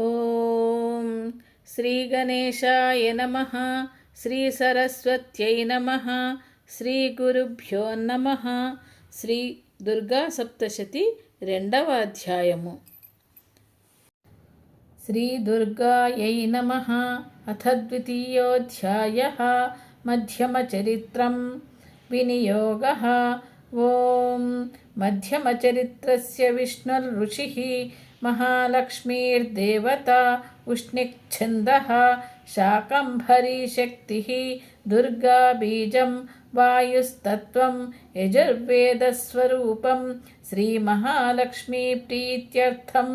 ఓం శ్రీ గణేశాయ నమ శ్రీ సరస్వత్యై నమ శ్రీ గురుభ్యో నమ శ్రీ దుర్గా సప్తశతి రెండవ అధ్యాయము. శ్రీ దుర్గాయై నమ అథ ద్వితీయోధ్యాయ మధ్యమచరిత్రం వినియోగ. ఓం మధ్యమచరిత్రస్య విష్ణుర్ఋషి महालक्ष्मीर्देवता उष्णिच्छन्दः शाकम्भरीशक्तिः दुर्गाबीजं वायुस्तत्त्वं यजुर्वेदस्वरूपं श्रीमहालक्ष्मीप्रीत्यर्थं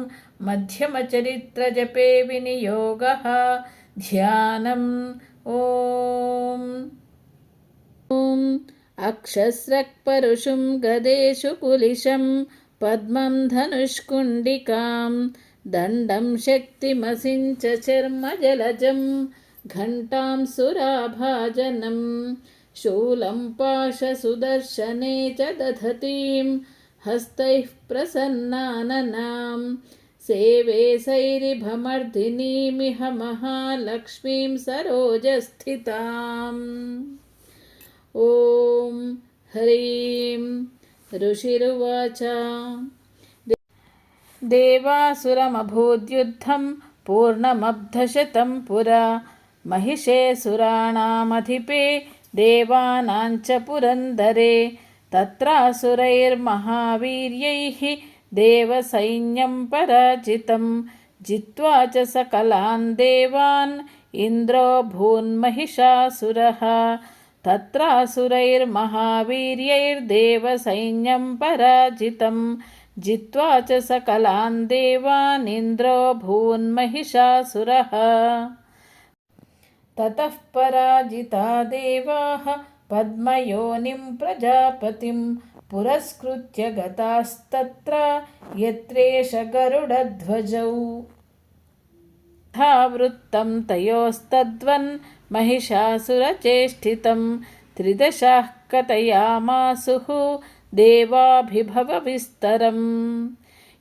मध्यमचरित्रजपे विनियोगः ध्यानम् ॐ ॐ अक्षस्रक्परुषुं गदेषु कुलिशं पद्मं धनुष्कुण्डिकां दण्डं शक्तिमसिञ्च चर्मजलजं घण्टां सुराभाजनं शूलं पाशसुदर्शने च दधतीं हस्तैः प्रसन्नाननां सेवे सैरिभमर्दिनीमिह महालक्ष्मीं सरोजस्थिताम्। ॐ ह्रीं ऋषिरुवाच देवासुरमभूद्युद्धं पूर्णमब्धशतं पुरा महिषे सुराणामधिपे देवानां च पुरन्दरे तत्रासुरैर्महावीर्यैः देवसैन्यं पराजितं जित्वा च सकलान् देवान् इन्द्रो भून्महिषासुरः तत्रासुरैर्महावीर्यैर्देवसैन्यं पराजितं जित्वा च सकलान् देवानिन्द्रो भून्महिषासुरः ततः पराजिता देवाः पद्मयोनिं प्रजापतिं पुरस्कृत्य गतास्तत्र यत्रेष गरुडध्वजौ वृत्तं तयोस्तद्वन् महिषासुरचेष्टितं त्रिदशाः कथयामासुः देवाभिभवविस्तरम्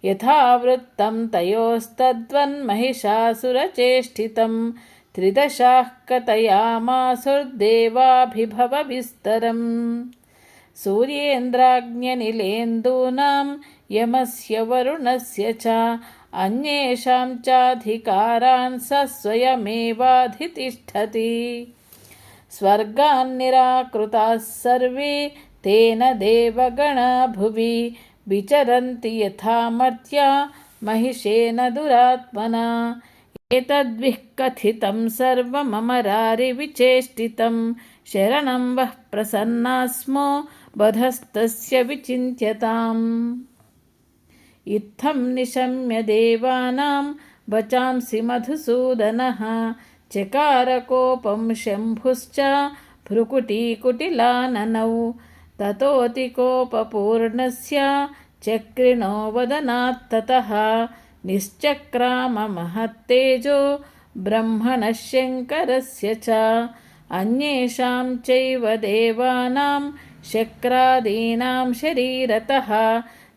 यथा वृत्तं तयोस्तद्वन्महिषासुरचेष्टितं त्रिदशाः कथयामासुर्देवाभिभवविस्तरम् सूर्येन्द्राग्न्यनिलेन्दूनां यमस्य वरुणस्य च अन्येषां चाधिकारान् स स्वयमेवाधितिष्ठति स्वर्गान्निराकृताः सर्वे तेन देवगणा भुवि विचरन्ति यथा मर्त्या महिषेन दुरात्मना एतद्विः कथितं सर्वममरारिविचेष्टितं शरणं वः प्रसन्ना स्मो बधस्तस्य विचिन्त्यताम् इत्थं निशम्य देवानां वचांसि मधुसूदनः चकारकोपं शम्भुश्च भ्रुकुटीकुटिलाननौ ततोऽतिकोपपूर्णस्य चक्रिणो वदनात्ततः निश्चक्राममहत्तेजो ब्रह्मणः शङ्करस्य च अन्येषां चैव देवानां शक्रादीनां शरीरतः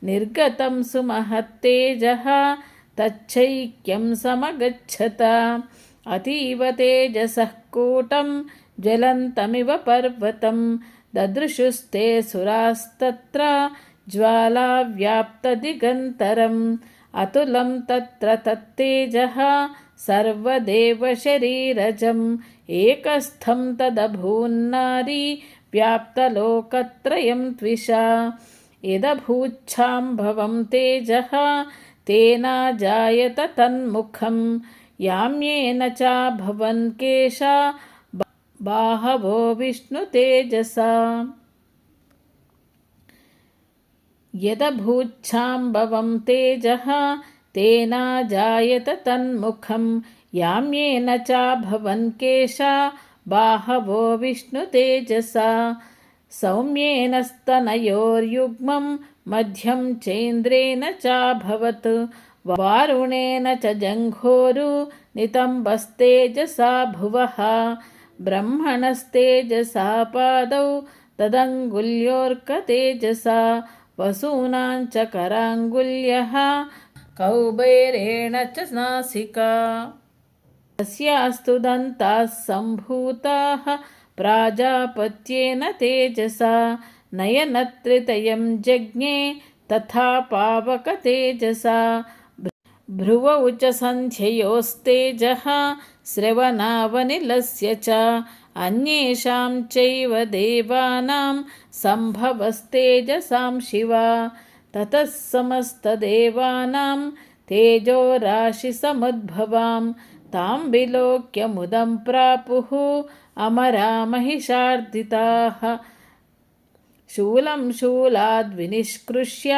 निर्गतं सुमहत्तेजः तच्छैक्यं समगच्छत। अतीव तेजसः कूटं ज्वलन्तमिव पर्वतं। ददृशुस्ते सुरास्तत्र ज्वालाव्याप्तदिगन्तरम् अतुलं तत्र तत्तेजः सर्वदेवशरीरजम्। एकस्थं तदभून्नारी व्याप्तलोकत्रयं त्विषा। यदभूच्छाम्भवं तेजः तेनाजायत तन्मुखं। याम्येन चाभवन् केशा बाहवो विष्णुतेजसा यदभूच्छाम्भवं तेजः तेनाजायत तन्मुखं। याम्येन चाभवन् केशा, बाहवो विष्णुतेजसा सौम्येन स्तनयोर्युग्मं मध्यं चैन्द्रेण चाभवत् वारुणेन च जङ्घोरु नितम्बस्तेजसा भुवः ब्रह्मणस्तेजसा पादौ तदङ्गुल्योऽर्कतेजसा वसूनां च कराङ्गुल्यः कौबेरेण च नासिका तस्यास्तु दन्ताः सम्भूताः प्राजापत्येन तेजसा नयनत्रितयं जज्ञे तथा पावकतेजसा। भ्रुवौ च सन्ध्ययोस्तेजः श्रवणावनिलस्य च अन्येषां चैव देवानां सम्भवस्तेजसां शिवा। ततः समस्तदेवानां तेजोराशिसमुद्भवां तां विलोक्य मुदं प्रापुः अमरा महिषार्दिताः शूलं शूलाद्विनिष्कृष्य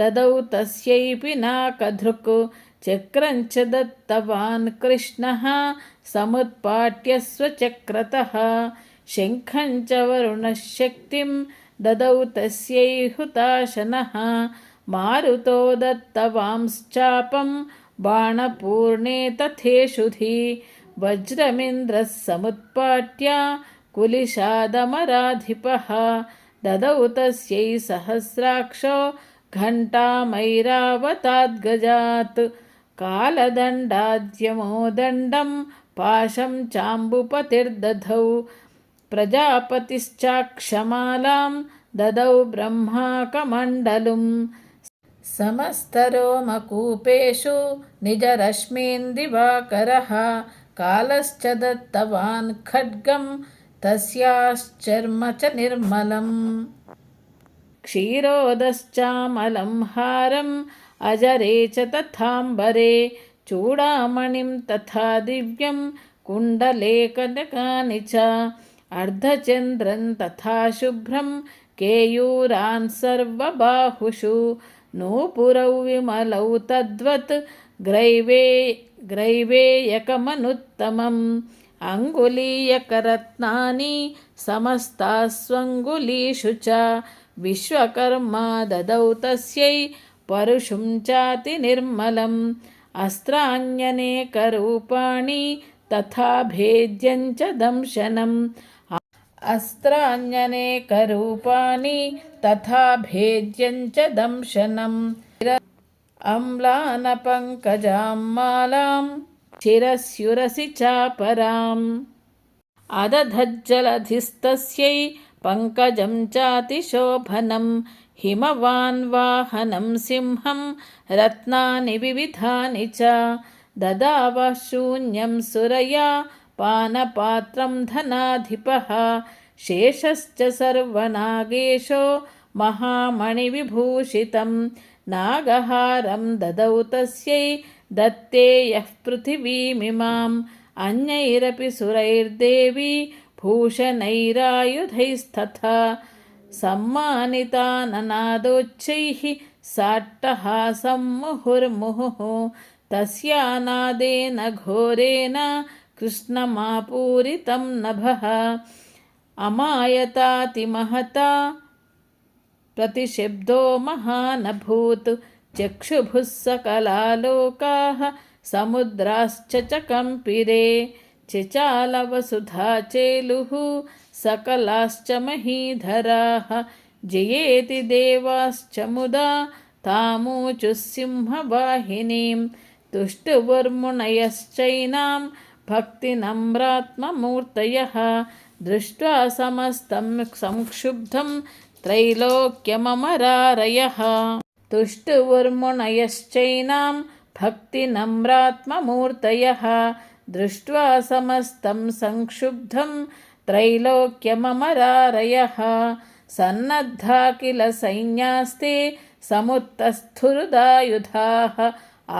ददौ तस्यै पिनाकधृक् चक्रं च दत्तवान् कृष्णः समुत्पाट्य स्वचक्रतः शङ्खं च वरुणः शक्तिं ददौ तस्यै हुताशनः मारुतो दत्तवांश्चापं बाणपूर्णे तथेषुधि वज्रमिन्द्रः समुत्पाट्य कुलिशादमराधिपः ददौ तस्यै सहस्राक्षो घण्टामैरावताद्गजात् कालदण्डाद्यमोदण्डं पाशं चाम्बुपतिर्दधौ प्रजापतिश्चाक्षमालां ददौ ब्रह्माकमण्डलुम् समस्तरोमकूपेषु निजरश्मीन्दिवाकरः कालश्च दत्तवान् खड्गं तस्याश्चर्म च निर्मलम् क्षीरोदश्चामलं हारम् अजरे च तथाम्बरे चूडामणिं तथा दिव्यं कुण्डलेकनकानि च अर्धचन्द्रं तथा शुभ्रं केयूरान् सर्वबाहुषु नूपुरौ विमलौ तद्वत् ग्रैवे ग्रैवेयकमनुत्तमम् अङ्गुलीयकरत्नानि समस्तास्वङ्गुलीषु च विश्वकर्मा ददौ तस्यै परुषुं चातिनिर्मलम् अस्त्राण्यनेकरूपाणि तथा भेद्यं च दंशनम् अस्त्राण्यनेकरूपाणि तथा भेद्यं च दंशनम् अम्लानपङ्कजां मालां शिरस्युरसि चापराम् अदधज्जलधिस्तस्यै पङ्कजं चातिशोभनं हिमवान् वाहनं सिंहं रत्नानि विविधानि च ददावः शून्यं सुरया पानपात्रं धनाधिपः शेषश्च सर्वनागेशो महामणिविभूषितं नागहारं ददौ तस्यै दत्ते यः पृथिवीमिमाम् अन्यैरपि सुरैर्देवी भूषणैरायुधैस्तथा सम्मानिताननादोच्चैः साट्टहासं मुहुर्मुहुः तस्यानादेन घोरेण कृष्णमापूरितं नभः अमायतातिमहता प्रतिशब्दो महानभूत् चक्षुभुः सकलालोकाः समुद्राश्च च कम्पिरे चिचालवसुधा चेलुः सकलाश्च महीधराः जयेति देवाश्च मुदा तामूचुः सिंहवाहिनीं तुष्टुवर्मुणयश्चैनां भक्तिनम्रात्ममूर्तयः दृष्ट्वा समस्तं संक्षुब्धं त्रैलोक्यममरारयः तुष्टुवर्मुणयश्चैनां भक्तिनम्रात्ममूर्तयः दृष्ट्वा समस्तं संक्षुब्धं त्रैलोक्यममरारयः सन्नद्धा किल सैन्यास्ते समुत्तस्थुरुदायुधाः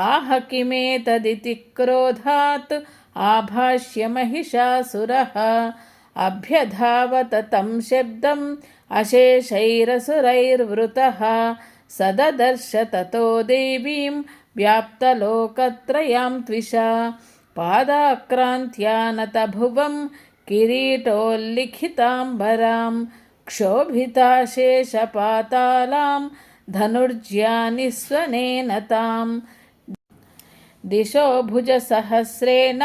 आह किमेतदिति क्रोधात् आभाष्यमहिषासुरः अभ्यधावत तं शब्दम् अशेषैरसुरैर्वृतः सददर्श ततो देवीं व्याप्तलोकत्रयां त्विषा पादाक्रान्त्या नतभुवं किरीटोल्लिखिताम्बरां क्षोभिताशेषपातालां धनुर्ज्यानिस्वनेन ताम् दिशो भुजसहस्रेण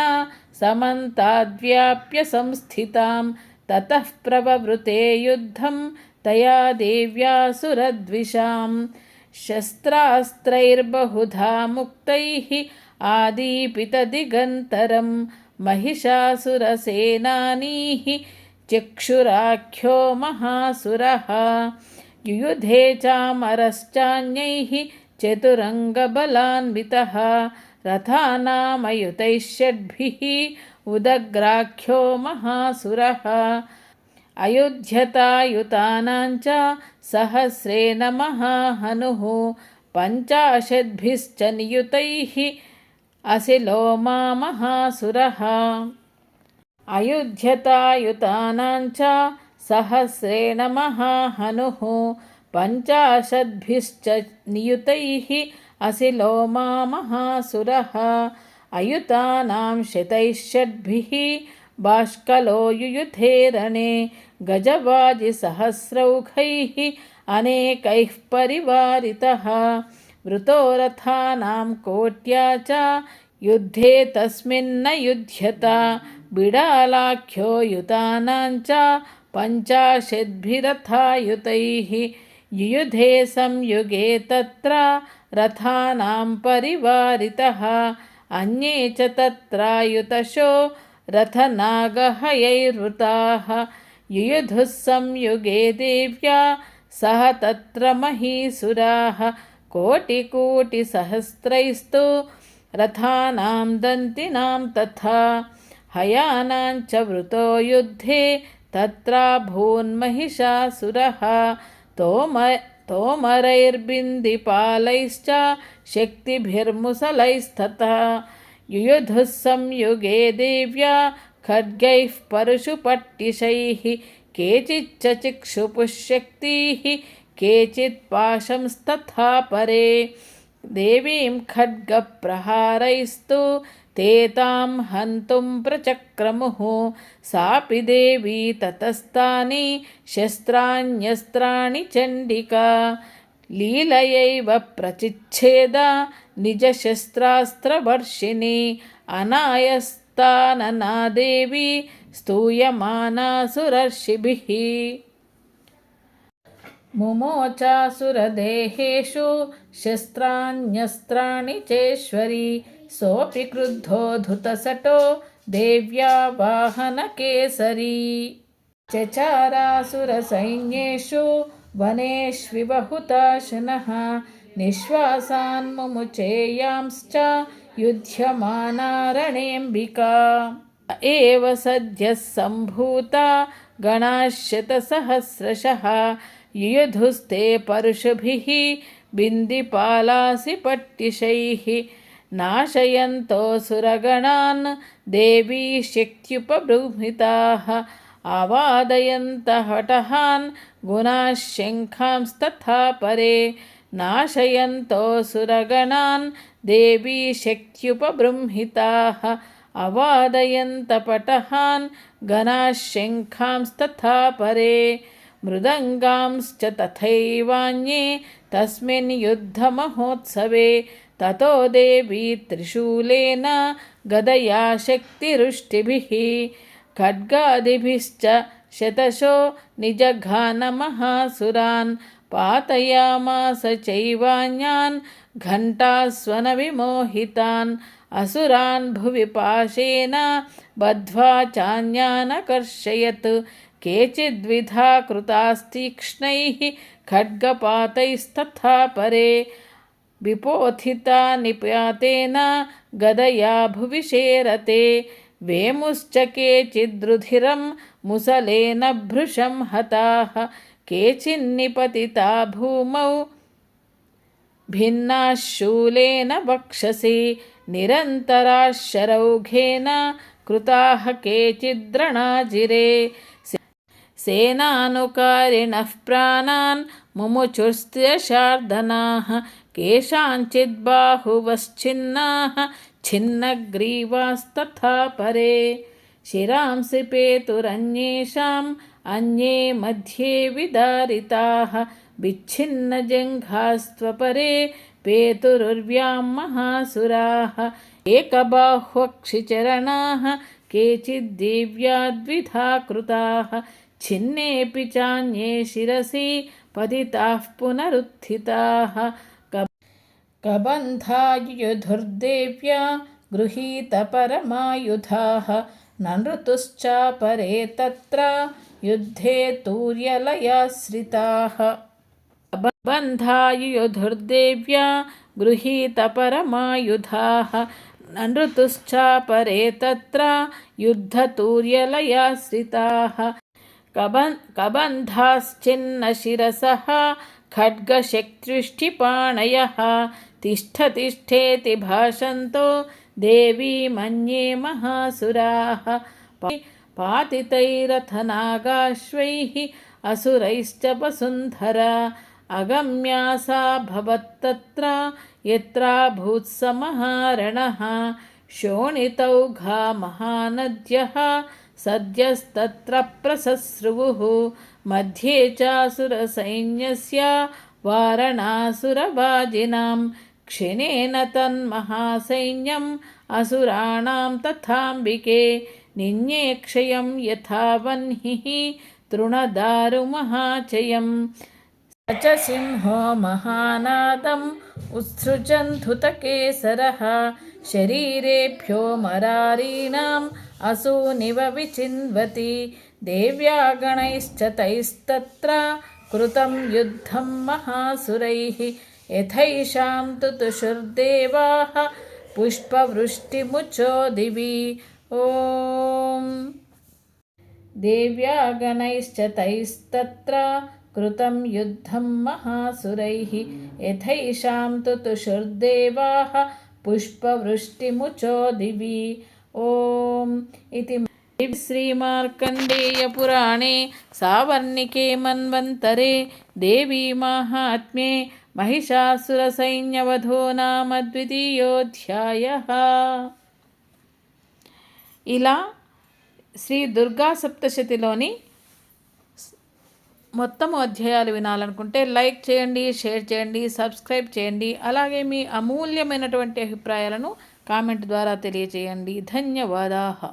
समन्ताद्व्याप्य संस्थितां ततः प्रववृते युद्धं तया देव्यासुरद्विषां शस्त्रास्त्रैर्बहुधा मुक्तैः आदीपितदिगन्तरं महिषासुरसेनानीः चक्षुराख्यो महासुरः युयुधे चामरश्चान्यैः चतुरङ्गबलान्वितः रथानामयुतैः षड्भिः उदग्राख्यो महासुरः अयुध्यतायुतानां च सहस्रेण महाहनुः पञ्चाशद्भिश्च नियुतैः असिलो मा महासुरः अयुध्यतायुतानां च सहस्रेण महाहनुः पञ्चाशद्भिश्च नियुतैः असिलो मा महासुरः अयुतानां शतैः षड्भिः बाष्कलो युयुधे रणे गजवाजिसहस्रौघैः अनेकैः परिवारितः वृतो रथानां कोट्या च युद्धे तस्मिन्न युध्यत बिडालाख्यो युतानां च पञ्चाशद्भिरथायुतैः युयुधे संयुगे तत्र रथानां परिवारितः, अन्ये च तत्रायुतशो रथनागहयैर्वृताः। युयुधुः संयुगे देव्या, सह तत्र महीसुराः। कोटिकोटिसहस्रैस्तु रथानां दन्तिनां तथा हयानां च वृतो युद्धे तत्राभून्महिषासुरः। तोम तोमरैर्बिन्दिपालैश्च शक्तिभिर्मुसलैस्ततः। युयुधुः संयुगे देव्या खड्गैः परशुपट्टिशैः केचिच्च चिक्षुपुशक्तिः केचित् पाशंस्तथा परे। देवीं खड्गप्रहारैस्तु ते तां हन्तुं प्रचक्रमुः सापि देवी ततस्तानि शस्त्राण्यस्त्राणि चण्डिका लीलयैव प्रचिच्छेद निजशस्त्रास्त्रवर्षिणी अनायस्तानना देवी स्तूयमानासुरर्षिभिः मुमोचासुरदेहेषु शस्त्राण्यस्त्राणि चेश्वरी सोऽपि क्रुद्धो धुतसटो देव्या वाहनकेसरी चचारासुरसैन्येषु वनेष्विबहुताशनः निःश्वासान्मुमुचेयांश्च युध्यमानारणेऽम्बिका एव सद्यः सम्भूता गणाशतसहस्रशः युयुधुस्ते परुषभिः बिन्दिपालासि पट्टिशैः नाशयन्तोऽसुरगणान् देवी शक्त्युपबृंहिताः आवादयन्तः हटहान् गुणाः शङ्खांस्तथा परे नाशयन्तोऽसुरगणान् देवी शक्त्युपबृंहिताः अवादयन्तपटहान् गणाः शङ्खांस्तथा మృదంగాంశ్च తథైవాన్యే తస్మిన్ యుద్ధమహోత్సవే. తతో దేవీ త్రిశూలేన గదయా శక్తిరుష్టిభిः. ఖడ్గాదిభిశ్च శతశో నిజఘానమహాసురాన్. పాతయామాస చైవాన్యాన్ ఘంటాస్వన విమోహితాన్ అసురాన్ భువి పాశేన బద్ధ్వా చాన్యానకర్షయత్. केचिद्विधा कृतास्तीक्ष्णैः खड्गपातैस्तथा परे। विपोथिता निपातेन गदया भुवि शेरते वेमुश्च केचिद्रुधिरं मुसलेन भृशं हताः। केचिन्निपतिता भूमौ भिन्नाः शूलेन वक्षसि। निरन्तराः शरौघेन कृताः केचिद्रणाजिरे। सेनानुकारिणः प्राणान् मुमुचुस्त्यशार्दनाः, केषाञ्चिद्बाहुवश्चिन्नाः, छिन्नग्रीवास्तथा परे। शिरांसि पेतुरन्येषाम् अन्ये मध्ये विदारिताः, विच्छिन्नजङ्घास्त्वपरे पेतुरुर्व्यां महासुराः। एकबाह्वक्षिचरणाः केचिद्दिव्या कृताः छिन्नेऽपि चान्ये शिरसि पतिताः पुनरुत्थिताः कबन्धायुधुर्देव्या गृहीतपरमायुधाः न नृतुश्चापरे तत्र युद्धे तूर्यलयाश्रिताः बन्धायुधुर्देव्या गृहीतपरमायुधाः न नृतुश्चापरे तत्र युद्धतूर्यलयाश्रिताः कबन् कबन्धाश्चिन्नशिरसः खड्गशक्त्युष्टिपाणयः तिष्ठ तिष्ठेति भाषन्तो देवी मन्ये महासुराः पातितैरथनागाश्वैः असुरैश्च वसुन्धरा अगम्या सा भवत्तत्र यत्राभूत्समहारणः शोणितौघा महानद्यः सद्यस्तत्र प्रसस्रुवुः मध्ये चासुरसैन्यस्य वारणासुरवाजिनां क्षिणेन तन्महासैन्यम् असुराणां तथाम्बिके निन्ये क्षयं यथा वह्निः तृणदारुमहाचयम् स च सिंहो महानादम् उत्सृजन्धुतकेसरः शरीरेभ्यो मरारीणाम् असूनिव विचिन्वति देव्या गणैश्च तैस्तत्र कृतं युद्धं महासुरैः यथैषां तु तुषुर्देवाः पुष्पवृष्टिमुचो दिवि ॐ देव्या गणैश्च तैस्तत्र कृतं युद्धं महासुरैः यथैषां तु तुषुर्देवाः पुष्पवृष्टिमुचो दिवि ఓం ఇది శ్రీమార్కండేయపురాణే సావర్ణికే మన్వంతరే దేవీమాహాత్మ్యే మహిషాసురసైన్యవధో నామ ద్వితీయోధ్యాయ. ఇలా శ్రీ దుర్గా సప్తశతిలోని మొత్తం అధ్యాయాలు వినాలనుకుంటే లైక్ చేయండి షేర్ చేయండి సబ్స్క్రైబ్ చేయండి. అలాగే మీ అమూల్యమైనటువంటి అభిప్రాయాలను కామెంట్ ద్వారా తెలియచేయండి ధన్యవాదాలు